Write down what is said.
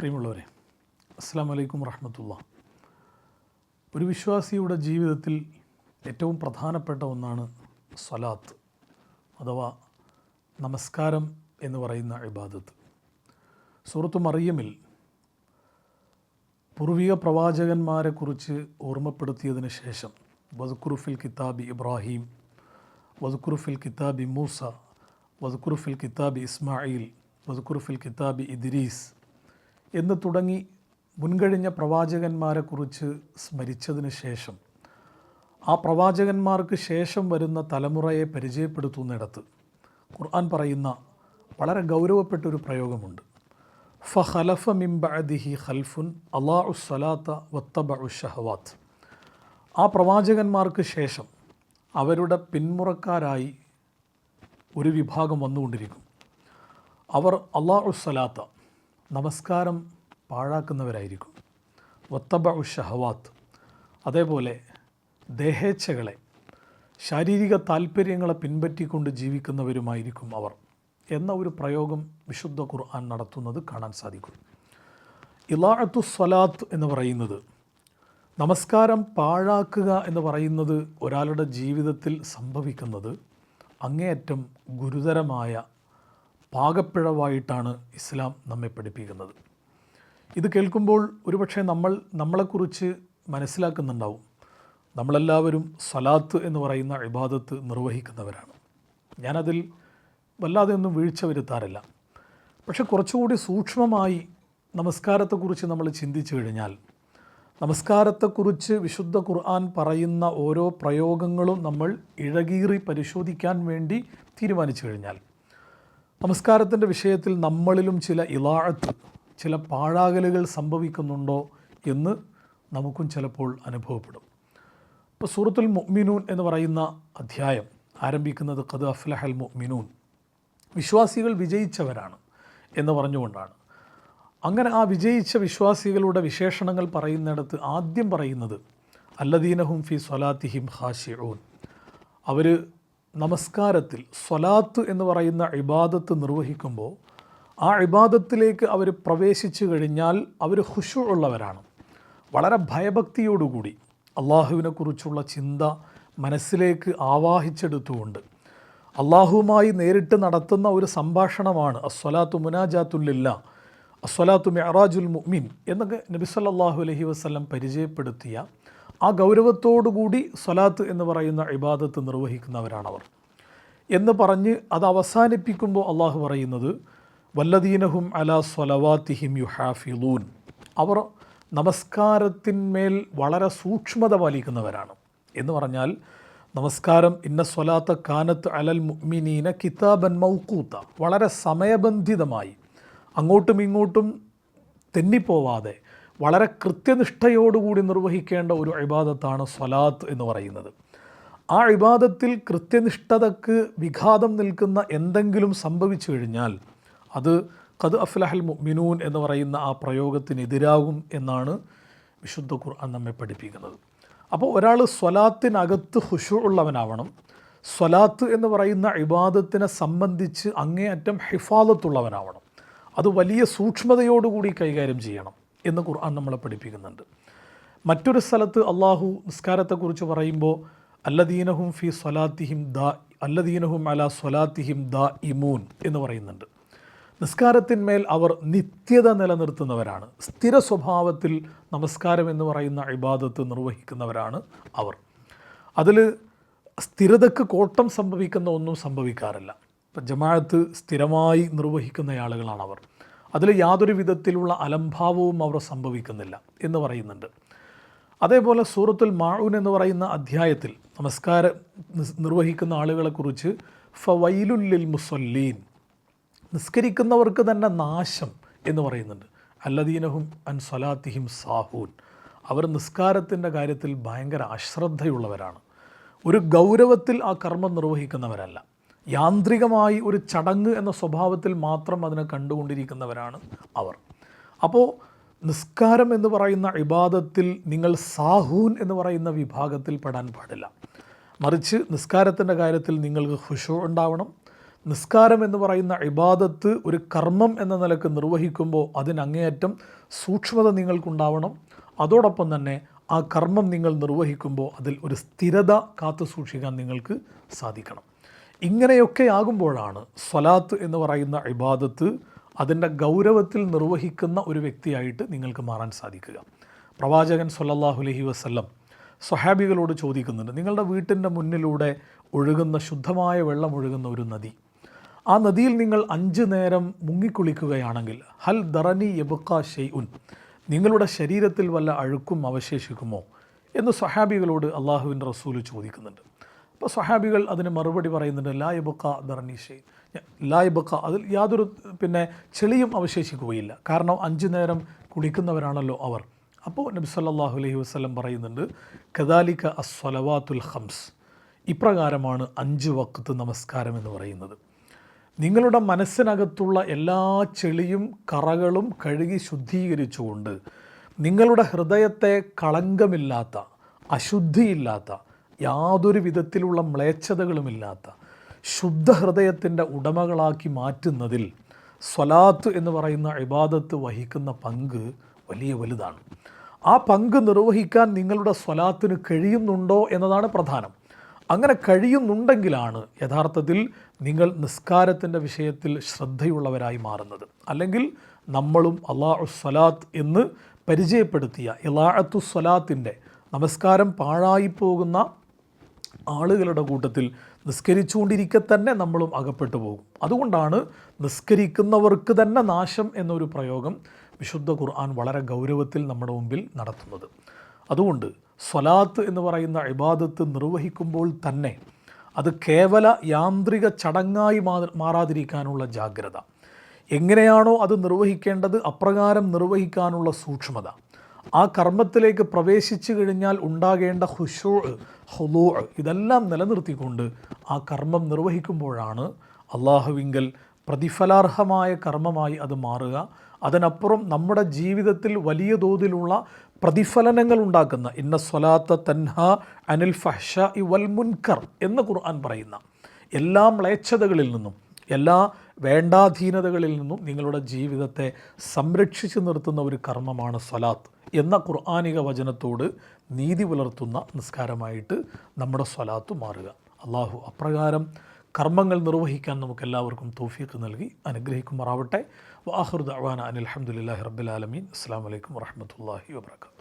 പ്രിയമുള്ളവരെ അസ്സാം വലൈക്കും വറഹമത്തുള്ള. ഒരു വിശ്വാസിയുടെ ജീവിതത്തിൽ ഏറ്റവും പ്രധാനപ്പെട്ട ഒന്നാണ് സ്വലാത്ത് അഥവാ നമസ്കാരം എന്ന് പറയുന്ന ഇബാദത്ത്. സൂറത്ത് മറിയമിൽ പൂർവിക പ്രവാചകന്മാരെക്കുറിച്ച് ഓർമ്മപ്പെടുത്തിയതിന് ശേഷം വസുക്കുറുഫിൽ കിതാബി ഇബ്രാഹിം വസുക്കുറുഫിൽ കിതാബി മൂസ വസുക്കുറുഫിൽ കിതാബി ഇസ്മായിൽ വസുക്കുറുഫിൽ കിതാബി ഇദ്രീസ് എന്ന് തുടങ്ങി മുൻകഴിഞ്ഞ പ്രവാചകന്മാരെക്കുറിച്ച് സ്മരിച്ചതിന് ശേഷം ആ പ്രവാചകന്മാർക്ക് ശേഷം വരുന്ന തലമുറയെ പരിചയപ്പെടുത്തുന്നിടത്ത് ഖുർആൻ പറയുന്ന വളരെ ഗൗരവപ്പെട്ടൊരു പ്രയോഗമുണ്ട്. ഫഹലഫ മിംബഅദിഹി ഖൽഫുൻ അള്ളാഹു സലാത്ത വത്തബ ഷഹവാത്ത്. ആ പ്രവാചകന്മാർക്ക് ശേഷം അവരുടെ പിന്മുറക്കാരായി ഒരു വിഭാഗം വന്നുകൊണ്ടിരിക്കും. അവർ അള്ളാഹു സ്വലാത്ത നമസ്കാരം പാഴാക്കുന്നവരായിരിക്കും. വത്തബ ഷഹവാത്ത്. അതേപോലെ ദേഹേച്ഛകളെ ശാരീരിക താല്പര്യങ്ങളെ പിൻപറ്റിക്കൊണ്ട് ജീവിക്കുന്നവരുമായിരിക്കും അവർ എന്ന ഒരു പ്രയോഗം വിശുദ്ധ ഖുർആൻ നടത്തുന്നത് കാണാൻ സാധിക്കും. ഇലാഅത്തു സ്വലാത്ത് എന്ന് പറയുന്നത് നമസ്കാരം പാഴാക്കുക എന്ന് പറയുന്നത് ഒരാളുടെ ജീവിതത്തിൽ സംഭവിക്കുന്നത് അങ്ങേയറ്റം ഗുരുതരമായ പാകപ്പിഴവായിട്ടാണ് ഇസ്ലാം നമ്മെ പഠിപ്പിക്കുന്നത്. ഇത് കേൾക്കുമ്പോൾ ഒരുപക്ഷെ നമ്മൾ നമ്മളെക്കുറിച്ച് മനസ്സിലാക്കുന്നുണ്ടാവും. നമ്മളെല്ലാവരും സലാത്ത് എന്ന് പറയുന്ന ഇബാദത്ത് നിർവഹിക്കുന്നവരാണ്. ഞാനതിൽ വല്ലാതെ ഒന്നും വീഴ്ച വരുത്താറില്ല. പക്ഷെ കുറച്ചുകൂടി സൂക്ഷ്മമായി നമസ്കാരത്തെക്കുറിച്ച് നമ്മൾ ചിന്തിച്ചു കഴിഞ്ഞാൽ നമസ്കാരത്തെക്കുറിച്ച് വിശുദ്ധ ഖുർആൻ പറയുന്ന ഓരോ പ്രയോഗങ്ങളും നമ്മൾ ഇഴകീറി പരിശോധിക്കാൻ വേണ്ടി തീരുമാനിച്ചു കഴിഞ്ഞാൽ നമസ്കാരത്തിന്റെ വിഷയത്തിൽ നമ്മളിലും ചില ഇലാഴത്ത് ചില പാഴാകലുകൾ സംഭവിക്കുന്നുണ്ടോ എന്ന് നമുക്കും ചിലപ്പോൾ അനുഭവപ്പെടും. ഇപ്പോൾ സൂറത്തുൽ മുഅ്മിനൂൻ എന്ന് പറയുന്ന അധ്യായം ആരംഭിക്കുന്നത് ഖദ് അഫ്ലഹൽ മുഅ്മിനൂൻ. വിശ്വാസികൾ വിജയിച്ചവരാണ് എന്ന് പറഞ്ഞുകൊണ്ടാണ്. അങ്ങനെ ആ വിജയിച്ച വിശ്വാസികളുടെ വിശേഷണങ്ങൾ പറയുന്നിടത്ത് ആദ്യം പറയുന്നത് അല്ലദീനഹും ഫി സ്വലാത്തിഹിം ഹാഷിഊൻ. അവർ നമസ്കാരത്തിൽ സ്വലാത്ത് എന്ന് പറയുന്ന ഇബാദത്ത് നിർവഹിക്കുമ്പോൾ ആ ഇബാദത്തിലേക്ക് അവർ പ്രവേശിച്ചു കഴിഞ്ഞാൽ അവർ ഹുഷു ഉള്ളവരാണ്. വളരെ ഭയഭക്തിയോടുകൂടി അള്ളാഹുവിനെക്കുറിച്ചുള്ള ചിന്ത മനസ്സിലേക്ക് ആവാഹിച്ചെടുത്തുകൊണ്ട് അള്ളാഹുവുമായി നേരിട്ട് നടത്തുന്ന ഒരു സംഭാഷണമാണ് അസ്വലാത്തു മുനാജാത്തുല്ലില്ല അസ്വലാത്തു മെഹറാജുൽ മുഅ്മിൻ എന്നൊക്കെ നബി അലഹി വസ്ലം പരിചയപ്പെടുത്തിയ ആ ഗൗരവത്തോടുകൂടി സ്വലാത്ത് എന്ന് പറയുന്ന ഇബാദത്ത് നിർവഹിക്കുന്നവരാണവർ. എന്ന് പറഞ്ഞ് അത് അവസാനിപ്പിക്കുമ്പോൾ അള്ളാഹു പറയുന്നത് വല്ലദീനഹും അലാ സ്വലവാത്തിഹിം യുഹാഫിലൂൻ. അവർ നമസ്കാരത്തിന്മേൽ വളരെ സൂക്ഷ്മത പാലിക്കുന്നവരാണ്. എന്ന് പറഞ്ഞാൽ നമസ്കാരം ഇന്ന സ്വലാത്ത കാനത്ത് അലൽ മുഅ്മിനീന കിതാബൻ മൗക്കൂത്ത വളരെ സമയബന്ധിതമായി അങ്ങോട്ടും ഇങ്ങോട്ടും തെന്നിപ്പോവാതെ വളരെ കൃത്യനിഷ്ഠയോടുകൂടി നിർവഹിക്കേണ്ട ഒരു ഇബാദത്താണ് സ്വലാത്ത് എന്ന് പറയുന്നത്. ആ ഇബാദത്തിൽ കൃത്യനിഷ്ഠതക്ക് വിഘാതം നിൽക്കുന്ന എന്തെങ്കിലും സംഭവിച്ചു കഴിഞ്ഞാൽ അത് കത് അഫ്ലഹൽ മിനൂൻ എന്ന് പറയുന്ന ആ പ്രയോഗത്തിനെതിരാകും എന്നാണ് വിശുദ്ധ ഖുർആൻ നമ്മെ പഠിപ്പിക്കുന്നത്. അപ്പോൾ ഒരാൾ സ്വലാത്തിനകത്ത് ഹുഷു ഉള്ളവനാവണം. സ്വലാത്ത് എന്ന് പറയുന്ന ഇബാദത്തിനെ സംബന്ധിച്ച് അങ്ങേയറ്റം ഹിഫാദത്തുള്ളവനാവണം. അത് വലിയ സൂക്ഷ്മതയോടുകൂടി കൈകാര്യം ചെയ്യണം. എന്ന് ഖുർആൻ നമ്മളെ പഠിപ്പിക്കുന്നുണ്ട്. മറ്റൊരു സ്ഥലത്ത് അള്ളാഹു നിസ്കാരത്തെക്കുറിച്ച് പറയുമ്പോൾ അല്ലദീനഹും ഫി സ്വലാത്തിഹിം ദ അല്ലദീനഹും അല സ്വലാത്തിഹിം ദ ഇമൂൻ എന്ന് പറയുന്നുണ്ട്. നിസ്കാരത്തിന്മേൽ അവർ നിത്യത നിലനിർത്തുന്നവരാണ്. സ്ഥിര സ്വഭാവത്തിൽ നമസ്കാരം എന്ന് പറയുന്ന ഇബാദത്ത് നിർവഹിക്കുന്നവരാണ് അവർ. അതിൽ സ്ഥിരതയ്ക്ക് കോട്ടം സംഭവിക്കുന്ന ഒന്നും സംഭവിക്കാറില്ല. ഇപ്പം ജമാഅത്ത് സ്ഥിരമായി നിർവഹിക്കുന്ന ആളുകളാണ് അവർ. അതിൽ യാതൊരു വിധത്തിലുള്ള അലംഭാവവും അവർ സംഭവിക്കുന്നില്ല എന്ന് പറയുന്നുണ്ട്. അതേപോലെ സൂറത്തുൽ മാഊൻ എന്ന് പറയുന്ന അധ്യായത്തിൽ നമസ്കാരം നിർവഹിക്കുന്ന ആളുകളെക്കുറിച്ച് ഫവൈലുല്ലിൽ മുസല്ലീൻ നിസ്കരിക്കുന്നവർക്ക് തന്നെ നാശം എന്ന് പറയുന്നുണ്ട്. അല്ലദീനഹും അൻ സ്വലാത്തിഹിം സാഹൂൻ. അവർ നിസ്കാരത്തിന്റെ കാര്യത്തിൽ ഭയങ്കര അശ്രദ്ധയുള്ളവരാണ്. ഒരു ഗൗരവത്തിൽ ആ കർമ്മം നിർവഹിക്കുന്നവരല്ല. യാന്ത്രികമായി ഒരു ചടങ്ങ് എന്ന സ്വഭാവത്തിൽ മാത്രം അതിനെ കണ്ടുകൊണ്ടിരിക്കുന്നവരാണ് അവർ. അപ്പോൾ നിസ്കാരം എന്ന് പറയുന്ന ഇബാദത്തിൽ നിങ്ങൾ സാഹൂൻ എന്ന് പറയുന്ന വിഭാഗത്തിൽ പെടാൻ പാടില്ല. മറിച്ച് നിസ്കാരത്തിന്റെ കാര്യത്തിൽ നിങ്ങൾക്ക് ഹുഷു ഉണ്ടാവണം. നിസ്കാരം എന്ന് പറയുന്ന ഇബാദത്ത് ഒരു കർമ്മം എന്ന നിലയ്ക്ക് നിർവഹിക്കുമ്പോൾ അതിനങ്ങേയറ്റം സൂക്ഷ്മത നിങ്ങൾക്കുണ്ടാവണം. അതോടൊപ്പം തന്നെ ആ കർമ്മം നിങ്ങൾ നിർവഹിക്കുമ്പോൾ അതിൽ ഒരു സ്ഥിരത കാത്തു സൂക്ഷിക്കാൻ നിങ്ങൾക്ക് സാധിക്കണം. ഇങ്ങനെയൊക്കെ ആകുമ്പോഴാണ് സ്വലാത്ത് എന്ന് പറയുന്ന ഇബാദത്ത് അതിന്റെ ഗൗരവത്തിൽ നിർവഹിക്കുന്ന ഒരു വ്യക്തിയായിട്ട് നിങ്ങൾക്ക് മാറാൻ സാധിക്കുക. പ്രവാചകൻ സൊല്ലാഹു അലഹി വസല്ലം സ്വഹാബികളോട് ചോദിക്കുന്നുണ്ട് നിങ്ങളുടെ വീട്ടിന്റെ മുന്നിലൂടെ ഒഴുകുന്ന ശുദ്ധമായ വെള്ളം ഒഴുകുന്ന ഒരു നദി ആ നദിയിൽ നിങ്ങൾ അഞ്ച് നേരം മുങ്ങിക്കുളിക്കുകയാണെങ്കിൽ ഹൽ ദറനി യബുക്ക ഷെയ് ഉൻ നിങ്ങളുടെ ശരീരത്തിൽ വല്ല അഴുക്കും അവശേഷിക്കുമോ? എന്ന് സ്വഹാബികളോട് അള്ളാഹുവിന്റെ റസൂൽ ചോദിക്കുന്നുണ്ട്. അപ്പോൾ സഹാബികൾ അതിന് മറുപടി പറയുന്നുണ്ട് ലായ് യബുക്ക ദറനി ലായ് ലാ അതിൽ യാതൊരു പിന്നെ ചെളിയും അവശേഷിക്കുകയില്ല. കാരണം അഞ്ച് നേരം കുളിക്കുന്നവരാണല്ലോ അവർ. അപ്പോൾ നബി സല്ലാഹു അലൈഹി വസ്ലം പറയുന്നുണ്ട് കദാലിക അസ്വലവാത്തുൽ ഹംസ് ഇപ്രകാരമാണ് അഞ്ച് വക്കത്ത് നമസ്കാരം എന്ന് പറയുന്നത്. നിങ്ങളുടെ മനസ്സിനകത്തുള്ള എല്ലാ ചെളിയും കറകളും കഴുകി ശുദ്ധീകരിച്ചുകൊണ്ട് നിങ്ങളുടെ ഹൃദയത്തെ കളങ്കമില്ലാത്ത അശുദ്ധിയില്ലാത്ത യാതൊരു വിധത്തിലുള്ള മ്ലേച്ഛതകളുമില്ലാത്ത ശുദ്ധ ഹൃദയത്തിന്റെ ഉടമകളാക്കി മാറ്റുന്നതിൽ സ്വലാത്ത് എന്ന് പറയുന്ന ഇബാദത്ത് വഹിക്കുന്ന പങ്ക് വലിയ വലുതാണ്. ആ പങ്ക് നിർവഹിക്കാൻ നിങ്ങളുടെ സ്വലാത്തിന് കഴിയുന്നുണ്ടോ എന്നതാണ് പ്രധാനം. അങ്ങനെ കഴിയുന്നുണ്ടെങ്കിലാണ് യഥാർത്ഥത്തിൽ നിങ്ങൾ നിസ്കാരത്തിന്റെ വിഷയത്തിൽ ശ്രദ്ധയുള്ളവരായി മാറുന്നത്. അല്ലെങ്കിൽ നമ്മളും അള്ളാഹു സ്വലാത്ത് എന്ന് പരിചയപ്പെടുത്തിയ ഇലാഅത്തു സ്വലാത്തിന്റെ നമസ്കാരം പാഴായിപ്പോകുന്ന ആളുകളുടെ കൂട്ടത്തിൽ നിസ്കരിച്ചുകൊണ്ടിരിക്കെ തന്നെ നമ്മളും അകപ്പെട്ടു പോകും. അതുകൊണ്ടാണ് നിസ്കരിക്കുന്നവർക്ക് തന്നെ നാശം എന്നൊരു പ്രയോഗം വിശുദ്ധ ഖുർആൻ വളരെ ഗൗരവത്തിൽ നമ്മുടെ മുമ്പിൽ നടത്തുന്നത്. അതുകൊണ്ട് സ്വലാത്ത് എന്ന് പറയുന്ന ഇബാദത്ത് നിർവഹിക്കുമ്പോൾ തന്നെ അത് കേവല യാന്ത്രിക ചടങ്ങായി മാറാതിരിക്കാനുള്ള ജാഗ്രത. എങ്ങനെയാണോ അത് നിർവഹിക്കേണ്ടത് അപ്രകാരം നിർവഹിക്കാനുള്ള സൂക്ഷ്മത. ആ കർമ്മത്തിലേക്ക് പ്രവേശിച്ചു കഴിഞ്ഞാൽ ഉണ്ടാകേണ്ട ഹുഷോ ഹുലോ ഇതെല്ലാം നിലനിർത്തിക്കൊണ്ട് ആ കർമ്മം നിർവഹിക്കുമ്പോഴാണ് അള്ളാഹുവിങ്കൽ പ്രതിഫലാർഹമായ കർമ്മമായി അത് മാറുക. അതിനപ്പുറം നമ്മുടെ ജീവിതത്തിൽ വലിയ തോതിലുള്ള പ്രതിഫലനങ്ങൾ ഉണ്ടാക്കുന്ന ഇന്ന സ്വലാത്ത തൻഹ അനിൽ ഫഹ്ഷ ഇ വൽ മുൻകർ എന്ന് ഖുർആൻ പറയുന്ന എല്ലാ മ്ലേച്ഛതകളിൽ നിന്നും എല്ലാ വേണ്ടാധീനതകളിൽ നിന്നും നിങ്ങളുടെ ജീവിതത്തെ സംരക്ഷിച്ചു നിർത്തുന്ന ഒരു കർമ്മമാണ് സ്വലാത്ത് എന്ന ഖുർആാനിക വചനത്തോട് നീതി പുലർത്തുന്ന നിസ്കാരമായിട്ട് നമ്മുടെ സ്വലാത്ത് മാറുക. അള്ളാഹു അപ്രകാരം കർമ്മങ്ങൾ നിർവഹിക്കാൻ നമുക്ക് എല്ലാവർക്കും തൗഫീഖ് നൽകി അനുഗ്രഹിക്കുമാറാവട്ടെ. വാഹുർ ദഅവാന അനിൽ അൽഹംദുലില്ലാഹി റബ്ബിൽ ആലമീൻ. അസ്സാം വലൈക്കും വാഹമത്തല്ലാഹി വാബർക്കാത്തു